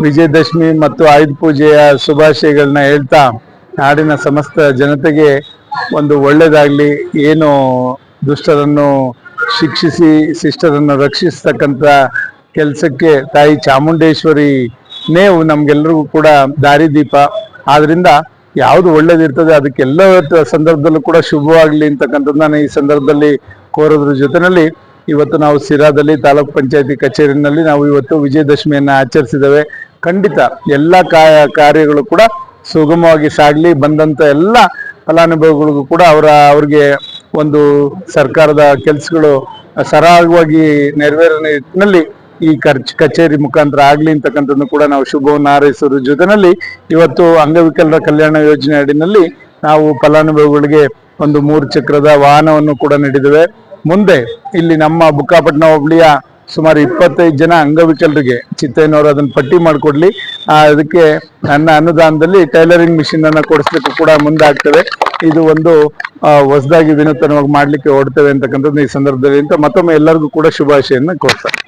ವಿಜಯದಶಮಿ ಮತ್ತು ಆಯುಧ ಪೂಜೆಯ ಶುಭಾಶಯಗಳನ್ನ ಹೇಳ್ತಾ ನಾಡಿನ ಸಮಸ್ತ ಜನತೆಗೆ ಒಂದು ಒಳ್ಳೇದಾಗ್ಲಿ, ಏನು ದುಷ್ಟರನ್ನು ಶಿಕ್ಷಿಸಿ, ಶಿಷ್ಟರನ್ನು ರಕ್ಷಿಸ್ತಕ್ಕಂಥ ಕೆಲಸಕ್ಕೆ ತಾಯಿ ಚಾಮುಂಡೇಶ್ವರಿ ನೇವು ನಮ್ಗೆಲ್ರಿಗೂ ಕೂಡ ದಾರಿದೀಪ ಆದ್ರಿಂದ ಯಾವುದು ಒಳ್ಳೇದಿರ್ತದೆ ಅದಕ್ಕೆಲ್ಲ ಸಂದರ್ಭದಲ್ಲೂ ಕೂಡ ಶುಭವಾಗ್ಲಿ ನಾನು ಈ ಸಂದರ್ಭದಲ್ಲಿ ಕೋರೋದ್ರ ಜೊತೆನಲ್ಲಿ ಇವತ್ತು ನಾವು ಸಿರಾದಲ್ಲಿ ತಾಲೂಕ್ ಪಂಚಾಯತಿ ಕಚೇರಿನಲ್ಲಿ ನಾವು ಇವತ್ತು ವಿಜಯದಶಮಿಯನ್ನು ಆಚರಿಸಿದ್ದೇವೆ. ಖಂಡಿತ ಎಲ್ಲ ಕಾರ್ಯಗಳು ಕೂಡ ಸುಗಮವಾಗಿ ಸಾಗಲಿ ಬಂದಂತ ಎಲ್ಲ ಫಲಾನುಭವಿಗಳಿಗೂ ಕೂಡ ಅವರ, ಅವ್ರಿಗೆ ಒಂದು ಸರ್ಕಾರದ ಕೆಲಸಗಳು ಸರಾಗವಾಗಿ ನೆರವೇರ ನಿಟ್ಟಿನಲ್ಲಿ ಈ ಖರ್ಚು ಕಚೇರಿ ಮುಖಾಂತರ ಆಗಲಿ ಅಂತಕ್ಕಂಥದ್ದು ಕೂಡ ನಾವು ಶುಭವನ್ನು ಹಾರೈಸೋದ್ರ ಜೊತೆನಲ್ಲಿ ಇವತ್ತು ಅಂಗವಿಕಲರ ಕಲ್ಯಾಣ ಯೋಜನೆ ಅಡಿನಲ್ಲಿ ನಾವು ಫಲಾನುಭವಿಗಳಿಗೆ ಒಂದು ಮೂರು ಚಕ್ರದ ವಾಹನವನ್ನು ಕೂಡ ನೀಡಿದ್ದೇವೆ. ಮುಂದೆ ಇಲ್ಲಿ ನಮ್ಮ ಬುಕ್ಕಾಪಟ್ಟಣ ಹೋಬಳಿಯ ಸುಮಾರು ಇಪ್ಪತ್ತೈದು ಜನ ಅಂಗವಿಕಲರಿಗೆ ಚಿತ್ತಯ್ಯನವರು ಅದನ್ನ ಪಟ್ಟಿ ಮಾಡಿಕೊಡ್ಲಿ. ಅದಕ್ಕೆ ನನ್ನ ಅನುದಾನದಲ್ಲಿ ಟೈಲರಿಂಗ್ ಮಿಷಿನ್ ಅನ್ನ ಕೊಡಿಸ್ಲಿಕ್ಕೂ ಕೂಡ ಮುಂದಾಗ್ತದೆ. ಇದು ಒಂದು ಹೊಸದಾಗಿ ವಿನೂತನವಾಗಿ ಮಾಡ್ಲಿಕ್ಕೆ ಹೊಡ್ತೇವೆ ಅಂತಕ್ಕಂಥದ್ದು ಈ ಸಂದರ್ಭದಲ್ಲಿ. ಅಂತ ಮತ್ತೊಮ್ಮೆ ಎಲ್ಲರಿಗೂ ಕೂಡ ಶುಭಾಶಯನ್ನ ಕೋರ್ತಾರೆ